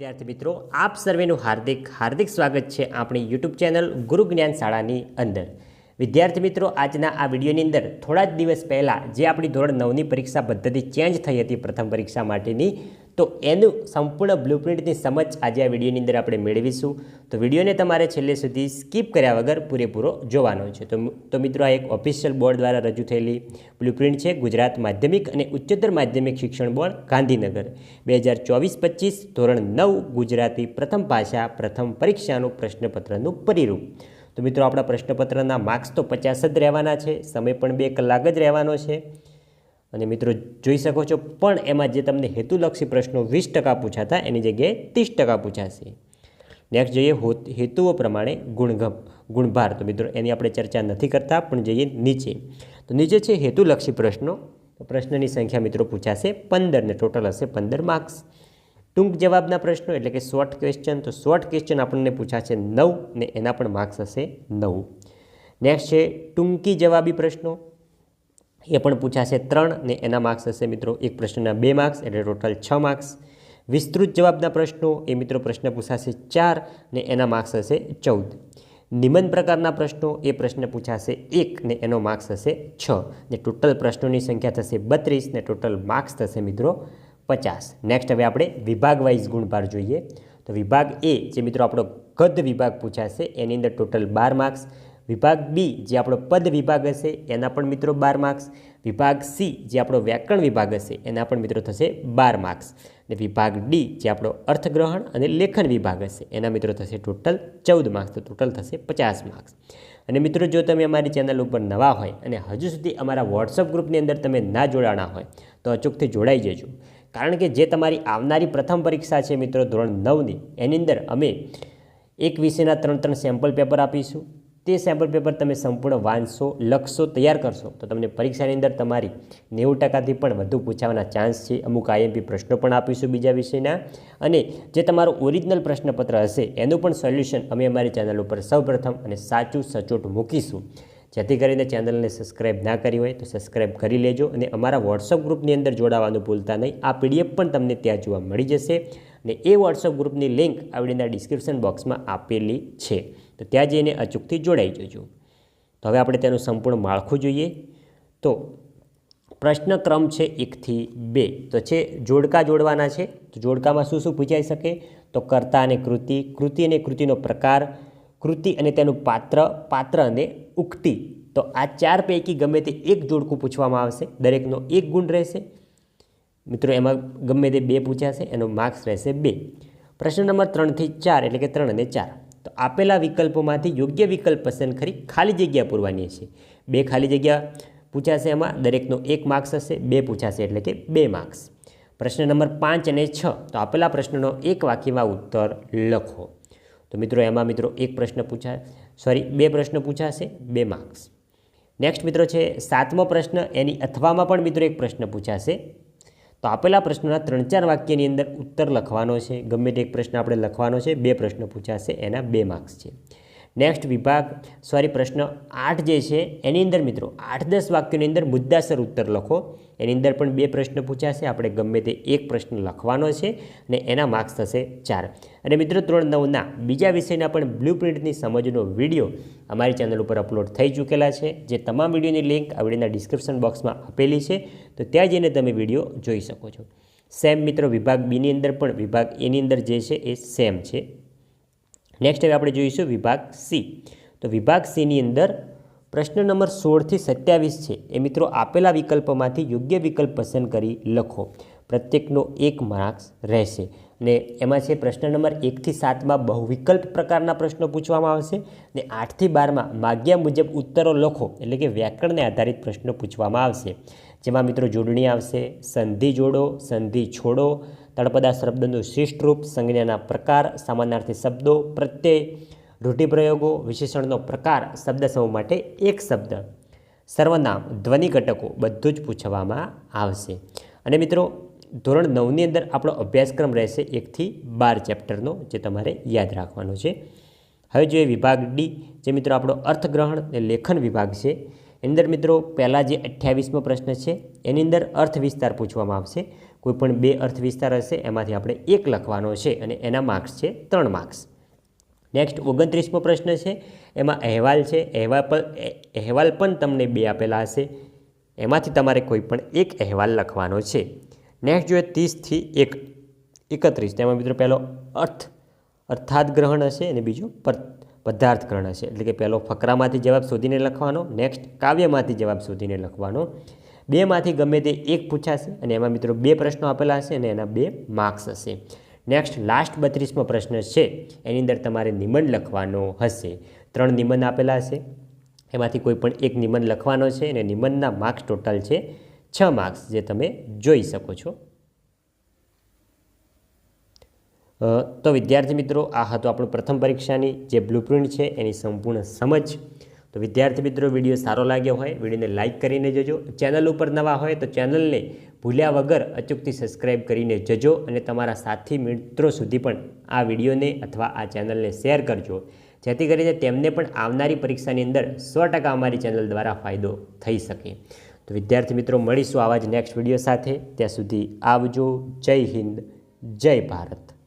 વિદ્યાર્થી મિત્રો, આપ સર્વેનું હાર્દિક હાર્દિક સ્વાગત છે આપણી યુટ્યુબ ચેનલ ગુરુ જ્ઞાન શાળાની અંદર. વિદ્યાર્થી મિત્રો, આજના આ વિડીયોની અંદર થોડા જ દિવસ પહેલાં જે આપણી ધોરણ નવની પરીક્ષા પદ્ધતિ ચેન્જ થઈ હતી પ્રથમ પરીક્ષા માટેની તો એનું સંપૂર્ણ બ્લુપ્રિન્ટની સમજ આજે આ વિડીયોની અંદર આપણે મેળવીશું. તો વિડીયોને તમારે છેલ્લે સુધી સ્કીપ કર્યા વગર પૂરેપૂરો જોવાનો છે. તો તો મિત્રો આ એક ઓફિશિયલ બોર્ડ દ્વારા રજૂ થયેલી બ્લુપ્રિન્ટ છે ગુજરાત માધ્યમિક અને ઉચ્ચતર માધ્યમિક શિક્ષણ બોર્ડ, ગાંધીનગર. બે હજાર ચોવીસ પચીસ ધોરણ નવ ગુજરાતી પ્રથમ ભાષા પ્રથમ પરીક્ષાનું પ્રશ્નપત્રનું પરિરૂપ. તો મિત્રો આપણા પ્રશ્નપત્રના માર્ક્સ તો પચાસ જ રહેવાના છે, સમય પણ બે કલાક જ રહેવાનો છે. અને મિત્રો જોઈ શકો છો, પણ એમાં જે તમને હેતુલક્ષી પ્રશ્નો વીસ ટકા પૂછાતા, એની જગ્યાએ ત્રીસ ટકા પૂછાશે. નેક્સ્ટ જોઈએ હેતુઓ પ્રમાણે ગુણગમ, ગુણભાર. તો મિત્રો એની આપણે ચર્ચા નથી કરતા, પણ જઈએ નીચે. તો નીચે છે હેતુલક્ષી પ્રશ્નો. પ્રશ્નની સંખ્યા મિત્રો પૂછાશે પંદર ને ટોટલ હશે પંદર માર્ક્સ ટૂંક જવાબના પ્રશ્નો એટલે કે શોર્ટ ક્વેશ્ચન તો શોર્ટ ક્વેશ્ચન આપણને પૂછાશે નવ ને એના પણ માર્ક્સ હશે નવ. નેક્સ્ટ છે ટૂંકી જવાબી પ્રશ્નો. એ પણ પૂછાશે ત્રણ ને એના માર્ક્સ હશે મિત્રો. એક પ્રશ્નના બે માર્ક્સ એટલે ટોટલ છ માર્ક્સ વિસ્તૃત જવાબના પ્રશ્નો, એ મિત્રો પ્રશ્ન પૂછાશે ચાર ને એના માર્ક્સ હશે ચૌદ. નિબંધ પ્રકારના પ્રશ્નો, એ પ્રશ્ન પૂછાશે એક ને એનો માર્ક્સ હશે છ. ને ટોટલ પ્રશ્નોની સંખ્યા થશે બત્રીસ ને ટોટલ માર્ક્સ થશે મિત્રો પચાસ. નેક્સ્ટ હવે આપણે વિભાગ વાઇઝ ગુણભાર જોઈએ. તો વિભાગ એ જે મિત્રો આપણો કદ વિભાગ પૂછાશે, એની અંદર ટોટલ બાર માર્ક્સ વિભાગ બી જે આપણો પદ વિભાગ હશે, એના પણ મિત્રો બાર માર્ક્સ વિભાગ સી જે આપણો વ્યાકરણ વિભાગ હશે, એના પણ મિત્રો થશે બાર માર્ક્સ અને વિભાગ ડી જે આપણો અર્થગ્રહણ અને લેખન વિભાગ હશે, એના મિત્રો થશે ટોટલ ચૌદ માર્ક્સ તો ટોટલ થશે પચાસ માર્ક્સ અને મિત્રો, જો તમે અમારી ચેનલ ઉપર નવા હોય અને હજુ સુધી અમારા વોટ્સઅપ ગ્રુપની અંદર તમે ના જોડાણા હોય, તો અચૂકથી જોડાઈ જજો. કારણ કે જે તમારી આવનારી પ્રથમ પરીક્ષા છે મિત્રો ધોરણ નવની, એની અંદર અમે એક વિષયના ત્રણ ત્રણ સેમ્પલ પેપર આપીશું. તે સેમ્પલ પેપર તમે સંપૂર્ણ વાંચશો, લખશો, તૈયાર કરશો, તો તમને પરીક્ષાની અંદર તમારી નેવું ટકાથી પણ વધુ પૂછાવાના ચાન્સ છે. અમુક આઈએમપી પ્રશ્નો પણ આપીશું બીજા વિષયના. અને જે તમારું ઓરિજિનલ પ્રશ્નપત્ર હશે, એનું પણ સોલ્યુશન અમે અમારી ચેનલ ઉપર સૌપ્રથમ અને સાચું સચોટ મૂકીશું. જેથી કરીને ચેનલને સબસ્ક્રાઇબ ના કરી હોય તો સબસ્ક્રાઇબ કરી લેજો અને અમારા વોટ્સઅપ ગ્રુપની અંદર જોડાવાનું ભૂલતા નહીં. આ પીડીએફ પણ તમને ત્યાં જોવા મળી જશે. અને એ વોટ્સઅપ ગ્રુપની લિંક આવડીના ડિસ્ક્રિપ્શન બોક્સમાં આપેલી છે. તો ત્યાં જઈને અચૂકથી જોડાઈ જજો. તો હવે આપણે તેનું સંપૂર્ણ માળખું જોઈએ. તો પ્રશ્ન ક્રમ છે એકથી બે. તો છે જોડકા જોડવાના છે. તો જોડકામાં શું શું પૂછાઈ શકે? તો કર્તા અને કૃતિ. કૃતિ અને કૃતિનો પ્રકાર. કૃતિ અને તેનું પાત્ર. પાત્ર અને ઉક્તિ. તો આ ચાર પૈકી ગમે તે એક જોડકું પૂછવામાં આવશે. દરેકનો એક ગુણ રહેશે. મિત્રો, એમાં ગમે તે બે પૂછાશે, એનો માર્ક્સ રહેશે બે. પ્રશ્ન નંબર ત્રણથી ચાર, એટલે કે ત્રણ અને ચાર. તો આપેલા વિકલ્પોમાંથી યોગ્ય વિકલ્પ પસંદ કરી ખાલી જગ્યા પૂરવાની છે બે ખાલી જગ્યા પૂછાશે એમાં, દરેકનો એક માર્ક્સ હશે, બે પૂછાશે એટલે કે બે માર્ક્સ પ્રશ્ન નંબર પાંચ અને છ. તો આપેલા પ્રશ્નનો એક વાક્યમાં ઉત્તર લખો. તો મિત્રો, એમાં મિત્રો એક પ્રશ્ન પૂછા સોરી બે પ્રશ્ન પૂછાશે, બે માર્ક્સ નેક્સ્ટ મિત્રો છે, સાતમો પ્રશ્ન, એની અથવામાં પણ મિત્રો એક પ્રશ્ન પૂછાશે તો આપેલા પ્રશ્નોના ત્રણ ચાર વાક્યની અંદર ઉત્તર લખવાનો છે. ગમે તે એક પ્રશ્ન આપણે લખવાનો છે, બે પ્રશ્ન પૂછાશે, એના બે માર્ક્સ છે. નેક્સ્ટ વિભાગ સોરી પ્રશ્ન આઠ જે છે, એની અંદર મિત્રો આઠ દસ વાક્યોની અંદર મુદ્દાસર ઉત્તર લખો. એની અંદર પણ બે પ્રશ્ન પૂછાશે. આપણે ગમે તે એક પ્રશ્ન લખવાનો છે અને એના માર્ક્સ થશે ચાર. અને મિત્રો ત્રણ નવના બીજા વિષયના પણ બ્લુ પ્રિન્ટની સમજનો વીડિયો અમારી ચેનલ ઉપર અપલોડ થઈ ચૂકેલા છે. જે તમામ વિડીયોની લિંક આવડીના ડિસ્ક્રિપ્શન બોક્સમાં આપેલી છે. તો ત્યાં જઈને તમે વીડિયો જોઈ શકો છો. સેમ મિત્રો, વિભાગ બીની અંદર પણ વિભાગ એની અંદર જે છે એ સેમ છે. નેક્સ્ટ હવે આપણે જોઈશું વિભાગ સી તો વિભાગ સીની અંદર પ્રશ્ન નંબર સોળથી સત્યાવીસ છે. એ મિત્રો આપેલા વિકલ્પોમાંથી યોગ્ય વિકલ્પ પસંદ કરી લખો. પ્રત્યેકનો એક માર્ક્સ રહેશે. ને એમાં છે પ્રશ્ન નંબર એકથી સાતમાં બહુવિકલ્પ પ્રકારના પ્રશ્નો પૂછવામાં આવશે. ને આઠથી બારમાં માગ્યા મુજબ ઉત્તરો લખો. એટલે કે વ્યાકરણને આધારિત પ્રશ્નો પૂછવામાં આવશે. જેમાં મિત્રો જોડણી આવશે. સંધિ જોડો, સંધિ છોડો તળપદા શબ્દનું શિષ્ટ રૂપ સંજ્ઞાના પ્રકાર સામાન્યાર્થી શબ્દો, પ્રત્યય, રૂઢિપ્રયોગો, વિશેષણનો પ્રકાર શબ્દ સમૂહ માટે એક શબ્દ. સર્વનામ ધ્વનિ ઘટકો બધું જ પૂછવામાં આવશે. અને મિત્રો, ધોરણ નવની અંદર આપણો અભ્યાસક્રમ રહેશે એકથી બાર ચેપ્ટરનો, જે તમારે યાદ રાખવાનો છે. હવે જોઈએ વિભાગ ડી, જે મિત્રો આપણો અર્થગ્રહણ અને લેખન વિભાગ છે. એની અંદર મિત્રો, પહેલાં જે અઠ્યાવીસમો પ્રશ્ન છે, એની અંદર અર્થ વિસ્તાર પૂછવામાં આવશે. કોઈપણ બે અર્થ વિસ્તાર હશે, એમાંથી આપણે એક લખવાનો છે અને એના માર્ક્સ છે ત્રણ માર્ક્સ નેક્સ્ટ ઓગણત્રીસમો પ્રશ્ન છે, એમાં અહેવાલ છે, અહેવાલ પર અહેવાલ પણ તમને બે આપેલા હશે. એમાંથી તમારે કોઈ પણ એક અહેવાલ લખવાનો છે. નેક્સ્ટ જોઈએ ત્રીસથી એક, એકત્રીસ. તેમાં મિત્રો પહેલો અર્થ, અર્થાત ગ્રહણ હશે અને બીજો પદાર્થ ગ્રહણ હશે. એટલે કે પહેલો ફકરામાંથી જવાબ શોધીને લખવાનો નેક્સ્ટ કાવ્યમાંથી જવાબ શોધીને લખવાનો. બેમાંથી ગમે તે એક પૂછાશે અને એમાં મિત્રો બે પ્રશ્નો આપેલા હશે અને એના બે માર્ક્સ હશે. નેક્સ્ટ લાસ્ટ બત્રીસમો પ્રશ્ન છે. એની અંદર તમારે નિબંધ લખવાનો હશે. ત્રણ નિબંધ આપેલા હશે. એમાંથી કોઈ પણ એક નિબંધ લખવાનો છે અને નિબંધના માર્ક્સ ટોટલ છે છ માર્ક્સ જે તમે જોઈ શકો છો. તો વિદ્યાર્થી મિત્રો, આ હતો આપણું પ્રથમ પરીક્ષાની જે બ્લુપ્રિન્ટ છે, એની સંપૂર્ણ સમજ. તો વિદ્યાર્થી મિત્રો, વીડિયો સારો લાગ્યો હોય, વિડીયોને લાઇક કરીને જજો. ચેનલ ઉપર નવા હોય તો ચેનલને ભૂલ્યા વગર અચૂકથી સબસ્ક્રાઇબ કરીને જજો અને તમારા સાથી મિત્રો સુધી પણ આ વિડીયોને અથવા આ ચેનલને શેર કરજો. જેથી કરીને તેમને પણ આવનારી પરીક્ષાની અંદર સો ટકા અમારી ચેનલ દ્વારા ફાયદો થઈ શકે. તો વિદ્યાર્થી મિત્રો, મળીશું આવા જ નેક્સ્ટ વીડિયો સાથે. ત્યાં સુધી આવજો. જય હિન્દ. જય ભારત.